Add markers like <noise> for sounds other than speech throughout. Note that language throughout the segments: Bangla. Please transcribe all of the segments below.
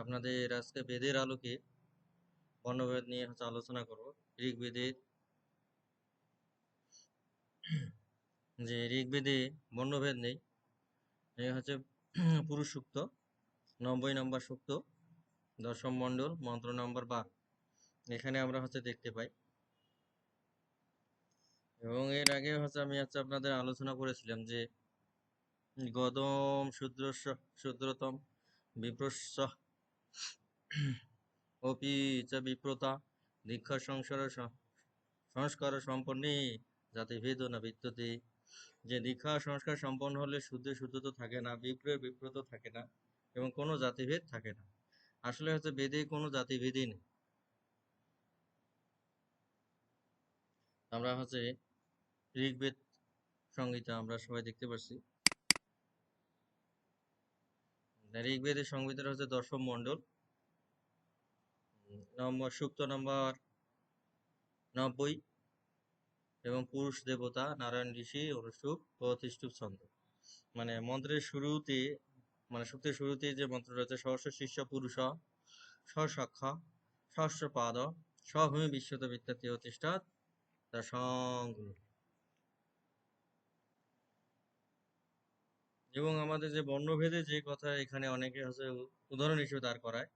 আপনাদের আজকে বেদের আলোকে বর্ণভেদ নিয়ে হচ্ছে আলোচনা করব। ঋগ্বেদের যে ঋগ্বেদে বর্ণভেদ নেই হচ্ছে পুরুষ সূক্ত নব্বই নম্বর সূক্ত, দশম মণ্ডল, মন্ত্র নম্বর বারো। এখানে আমরা হচ্ছে দেখতে পাই। এবং এর আগে হচ্ছে আমি হচ্ছে আপনাদের আলোচনা করেছিলাম যে গদম, শূদ্রস্য, শূদ্রতম, বিপ্রস্য অপি চ বিপ্রতা সংসার সংস্কার সম্পন্নে যাতে ভেদ না যে দীক্ষা সংস্কার সম্পন্ন হলে শুদ্ধ শুদ্ধ থাকে না বিপ্র বিপ্রত থাকে না এবং কোনো জাতিভেদ থাকে না। আসলে হচ্ছে বেদে কোনো জাতিভেদই নেই। আমরা হচ্ছে ঋগ্বেদ সংহিতা আমরা সবাই দেখতে পাচ্ছি ঋগ্বেদের সংবিধান হচ্ছে দশম মণ্ডল। নম্বর সূক্ত নম্বর নব্বই এবং পুরুষ দেবতা নারায়ণ ঋষি অনুষ্ঠুপ ও তিষ্ঠুপ ছন্দ। মানে মন্ত্রের শুরুতে মানে সূক্তের শুরুতে যে মন্ত্র রয়েছে, সহস্র শিষ্য পুরুষ স্বসক্ষা ষষ্ঠ পাদ স্বভূমি বিশ্বত বিত্তাতি অতিষ্ঠাত, তার এবং আমাদের যে বর্ণভেদে যে কথা এখানে অনেকে হচ্ছে উদাহরণ হিসেবে দাঁড় করায়,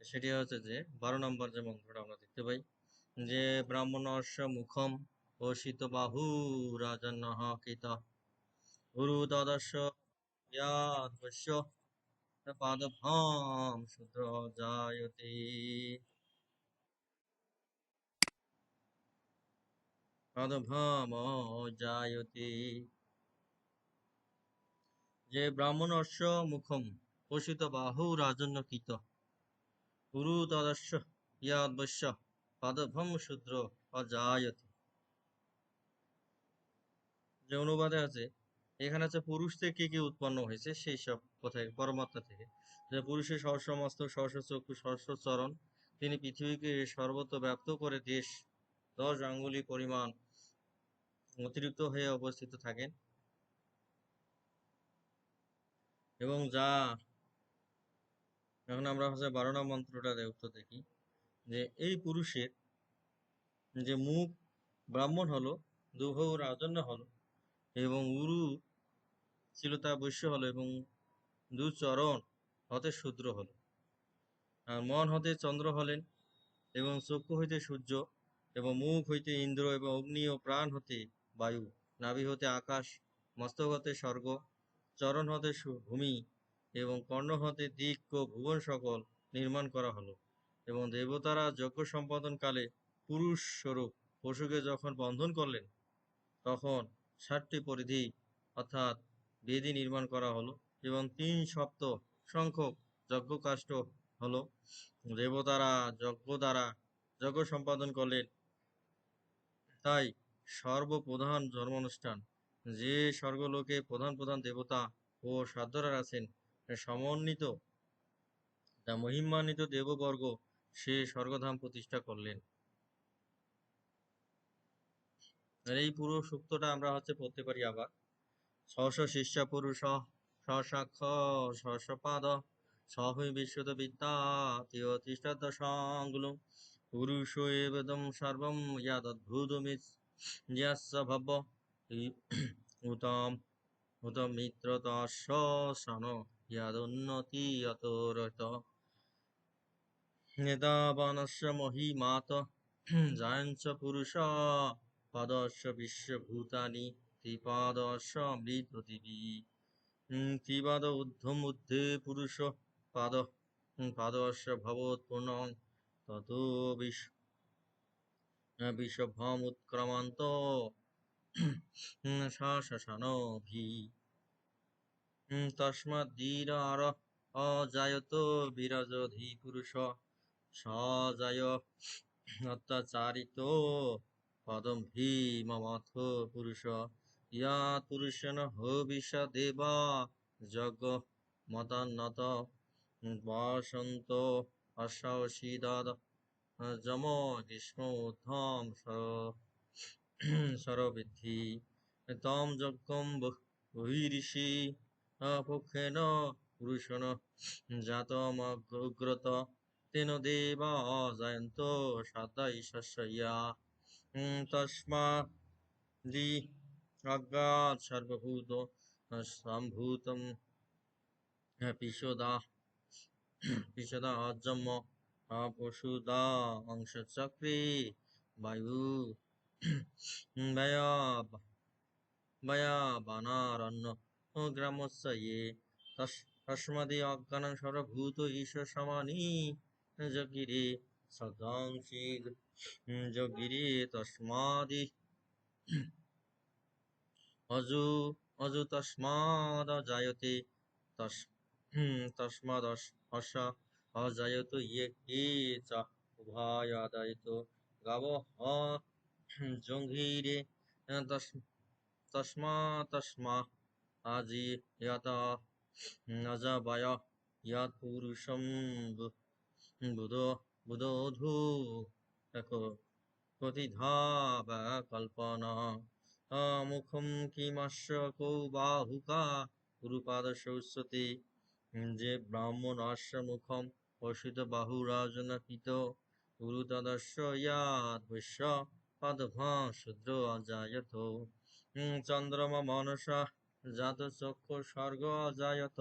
সেটি হচ্ছে যে বারো নম্বর যে মন্ত্রটা আমরা দেখতে পাই, যে ব্রাহ্মণস্য মুখম ও শীত বাহু রাজন্য কিত। গুরু তদস্য ইয়াদস্য পাদভাম শূদ্র জায়তে। পাদভাম জায়তে। যে ব্রাহ্মণস্য মুখম পোষিত বাহু রাজন্য কিত গুরু তদস্য ইয়াদস্য পাদভম শূদ্র অজায়তে। যে অনুবাদে আছে, এখানে আছে পুরুষ থেকে কি উৎপন্ন হয়েছে, সেই সব কথায় পরমাত্মা থেকে। যে পুরুষের সহস্র মস্তক সহস্র চক্ষু সহস্র চরণ তিনি পৃথিবীকে সর্বত্র ব্যাপ্ত করে দেশ, দশ আঙ্গুলি পরিমাণ অতিরিক্ত হয়ে অবস্থিত থাকেন। এবং যা এখন আমরা হচ্ছে বারো নং মন্ত্রটা উত্তর দেখি, যে এই পুরুষের যে মুখ ব্রাহ্মণ হলো দুহু রাজন্য হলো, এবং উরু ছিল তা বৈশ্য হলো, এবং দু চরণ হতে শূদ্র হলো। আর মন হতে চন্দ্র হলেন, এবং চক্ষু হইতে সূর্য, এবং মুখ হইতে ইন্দ্র, এবং অগ্নি ও প্রাণ হতে বায়ু, নাভি হতে আকাশ, মস্তক হতে স্বর্গ চরণ হতে ভূমি এবং কর্ণ হতে দিক ও ভুবন সকল নির্মাণ করা হলো এবং দেবতারা যজ্ঞ সম্পাদনকালে পুরুষ স্বরূপ পশুকে যখন বন্ধন করলেন, তখন ষাটটি পরিধি অর্থাৎ বেদি নির্মাণ করা হলো এবং তিন সপ্ত সংখ্যক যজ্ঞকাষ্ঠ হলো। দেবতারা যজ্ঞ দ্বারা যজ্ঞ সম্পাদন করলেন। তাই সর্বপ্রধান ধর্মানুষ্ঠান যে স্বর্গলোকে প্রধান প্রধান দেবতা ও সাধ্যরা আছেন, সমন্বিত তা মহিমান্বিত দেববর্গ সে স্বর্গধাম প্রতিষ্ঠা করলেন। আর এই পুরো সূক্তটা আমরা হচ্ছে পড়তে পারি আবার। সহস শিষ্য পুরুষ সশাক্ষ সশপাদ সহই বিশ্বত বিদ্যা তিষ্ঠত সংগুলো পুরুষ এবেদম সর্বম ইয়াদদ্ভুতমিস ইয়াস্য ভব্য। উতম উত মিত্রতস্য শন ইয়াদুন্নতি অতরত নেতাবানস্য মহিমাত জায়ঞ্চ পুরুষ পদস্য বিশ্বভূতানি ত্রিপাদস্য অমৃত পৃথিবী ত্রিপাদ ঊর্ধ্বম ঊর্ধ্বে পুরুষ পাদ পাদস্য ভবৎপূর্ণ তত বিশ বিশ্বভম উৎক্রমান্ত শাসনভি তস্মাৎ ধীরার অজায়ত বিরজধি পুরুষ। সজায় অত্যাচারিত পদম ভীমমথ পুরুষ। ইয়াত পুরুষেন হবিষা দেবা যজ্ঞ মতান্নত বসন্ত অসাহসীদাদ যম গ্রীষ্ম সর <clears throat> সরবৃদ্ধি। তম যজ্ঞম বহিরিষি। পক্ষেন পুরুষণ জাতমগ্রত। তেন দেবা জয়ন্ত সাতা ঈশ্বয়া তস্মা দি অজ্ঞাত সর্বভূত সম্ভূতম। পিশোদা পিশোদা অজম পশুদা অংশচক্রে বায়ু তস্মাদি অজ্ঞানং সর্বভূত ঈশ্বর সমানি যগিরে যগিরে তস্মাদি অজু অজু তস্মাদ জায়তে তস তস্মাদ অস অজায়ত ইয়ে জঙ্ঘিরে তস, তস্মা তস্মা, আজি যত নজাবায় ইয়াত পুরুষম বুধ বুধোধু প্রতিধাব কল্পনা মুখম কিমাস্য কৌ বাহুকা গুরুপাদ সরস্বতী, যে ব্রাহ্মণ অশ্ব মুখম অসিত বাহুরাজনকিত গুরু তদস্য ইয়াদ বৈশ্য পদভা শূদ্র অজায়ত চন্দ্রমা মনসা জাত চক্ষু স্বর্গ অজায়ত।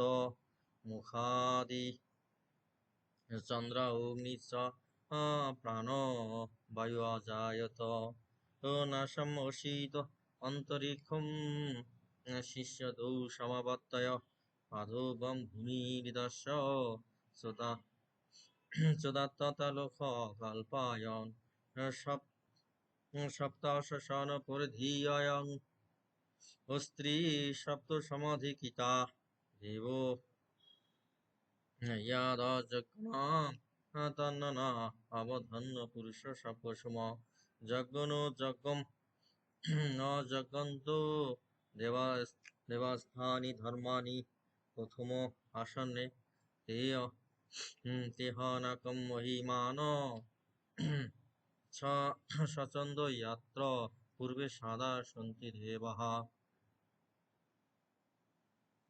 মুখাদি, চন্দ্র অগ্নি প্রাণ বায়ু অজায়ত। নাশম অসিত অন্তরিক্ষম শিষ্য দৌ সমাবর্তয় পাদবম ভূমির্দশ শ্রোতা চোদাত্তলোক কল্পায়ন সপ সপ্তাশন পরিধীয়ং স্ত্রী সপ্ত সমাধিকিতা দেব তন্ননা অবধন্ন পুরুষ সপসম যজ্ঞনো যজ্ঞম। দেবা দেবাস্থানি ধর্মানি প্রথম আসন্নে তে তেহনাকম মহিমান সচন্দ ইয়াত্র পূর্বে সাদা সন্তি দেবাহা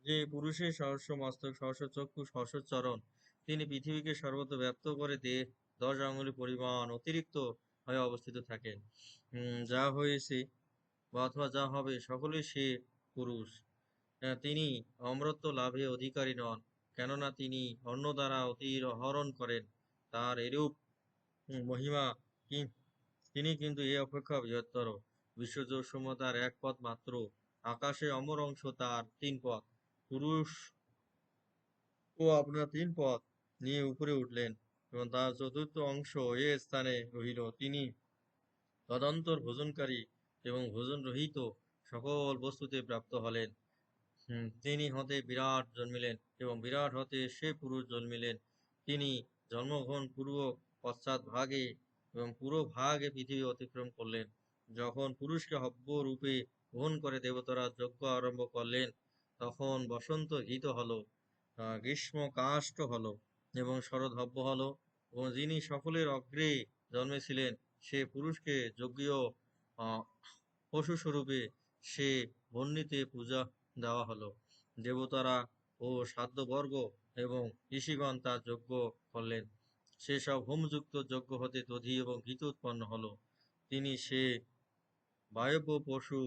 যে পুরুষের সহস্র মস্তক, সহস্র চক্ষু, সহস্র চরণ, তিনি পৃথিবীকে ব্যপ্ত করে দশ আঙুলি পরিমাণ অতিরিক্ত হয়ে অবস্থিত থাকেন। যা হয়েছে বা অথবা যা হবে, সকলেই সে পুরুষ। তিনি অমরত্ব লাভে অধিকারী নন, কেননা তিনি অন্য দ্বারা অতিহরণ করেন। তার এরূপ মহিমা তিনি কিন্তু এ অপেক্ষা বৃহত্তর। বিশ্বজোর তার এক পথ মাত্র। আকাশে অমর অংশ তার তিন পথ। পুরুষ ও আপনার তিন পথ নিয়ে উপরে উঠলেন এবং তার চতুর্থ অংশ এ স্থানে রহিল। তিনি তদন্তর ভোজনকারী এবং ভোজন রহিত সকল বস্তুতে প্রাপ্ত হলেন। তিনি হতে বিরাট জন্মিলেন এবং বিরাট হতে সে পুরুষ জন্মিলেন। তিনি জন্মগ্রহণ পূর্বক পশ্চাৎ ভাগে এবং পুরো ভাগে পৃথিবী অতিক্রম করলেন। যখন পুরুষকে হব্য রূপে গ্রহণ করে দেবতারা যজ্ঞ আরম্ভ করলেন, তখন বসন্ত গীত হলো গ্রীষ্ম কাষ্ট হলো এবং শরৎ হব্য হলো এবং যিনি সকলের অগ্রে জন্মেছিলেন, সে পুরুষকে যজ্ঞীয় পশু স্বরূপে সে বর্ণিতে পূজা দেওয়া হলো। দেবতারা ও সাধ্যবর্গ এবং ঋষিগণ তার যজ্ঞ করলেন। সেসব হোমযুক্ত যজ্ঞ হতে দধি এবং ঘৃত উৎপন্ন হলো। তিনি সে বায়ব্য পশু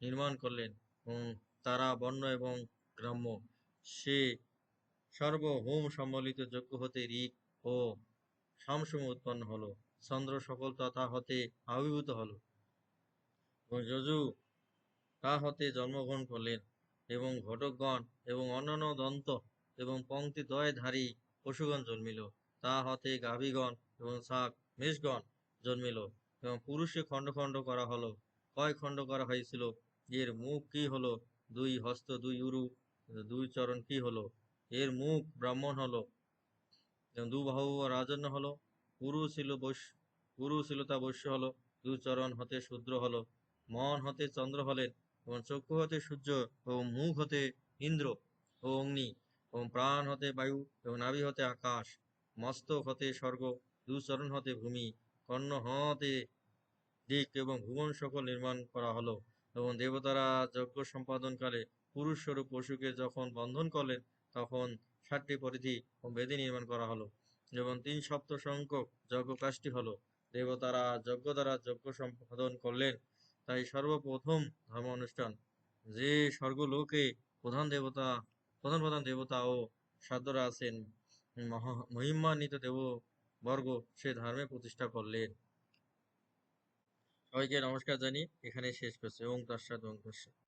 নির্মাণ করলেন তারা বর্ণ এবং গ্রাম্য। সে সর্ব হোম সম্বলিত যজ্ঞ হতে ঋক ও সামসম উৎপন্ন হলো। চন্দ্র সকল তথা হতে আবির্ভূত হলো। যজু তা হতে জন্মগ্রহণ করলেন এবং ঘটকগণ এবং অন্যান্য দন্ত এবং পঙ্ক্তি দয়ধারী পশুগণ জন্মিল। তা হতে গাভীগণ এবং শাক মেষগণ জন্মিল এবং পুরুষে খণ্ড খণ্ড করা হলো। কয় খণ্ড করা হয়েছিল? এর মুখ কি হলো? দুই হস্ত, দুই উরু, দুই চরণ কি হলো? এর মুখ ব্রাহ্মণ হলো এবং দুবাহু রাজন্য হলো। পুরু ছিল বৈশ্য পুরু ছিল তা বৈশ্য হলো। দুই চরণ হতে শূদ্র হলো। মন হতে চন্দ্র হলেন এবং চক্ষু হতে সূর্য এবং মুখ হতে ইন্দ্র ও অগ্নি এবং প্রাণ হতে বায়ু এবং নাভি হতে আকাশ। মস্তক হতে স্বর্গ, দুচরণ হতে ভূমি, কর্ণ হতে দিক এবং ভুবন সকল নির্মাণ করা হলো এবং দেবতারা যজ্ঞ সম্পাদনকালে পুরুষ স্বরূপ পশুকে যখন বন্ধন করলেন, তখন ষাটটি পরিধি ও বেদি নির্মাণ করা হলো এবং তিন সপ্ত সংখ্যক যজ্ঞ কাজটি হলো। দেবতারা যজ্ঞ দ্বারা যজ্ঞ সম্পাদন করলেন, তাই সর্বপ্রথম ধর্ম অনুষ্ঠান যে স্বর্গলোকে প্রধান দেবতা, প্রধান প্রধান দেবতা ও সাধ্যরা আছেন মহা- মহিমান্বিত দেববর্গ সে ধর্মে প্রতিষ্ঠা করলেন। সবাইকে নমস্কার জানি এখানে শেষ করছি। তৎসাৎ, ওং তৎসাৎ।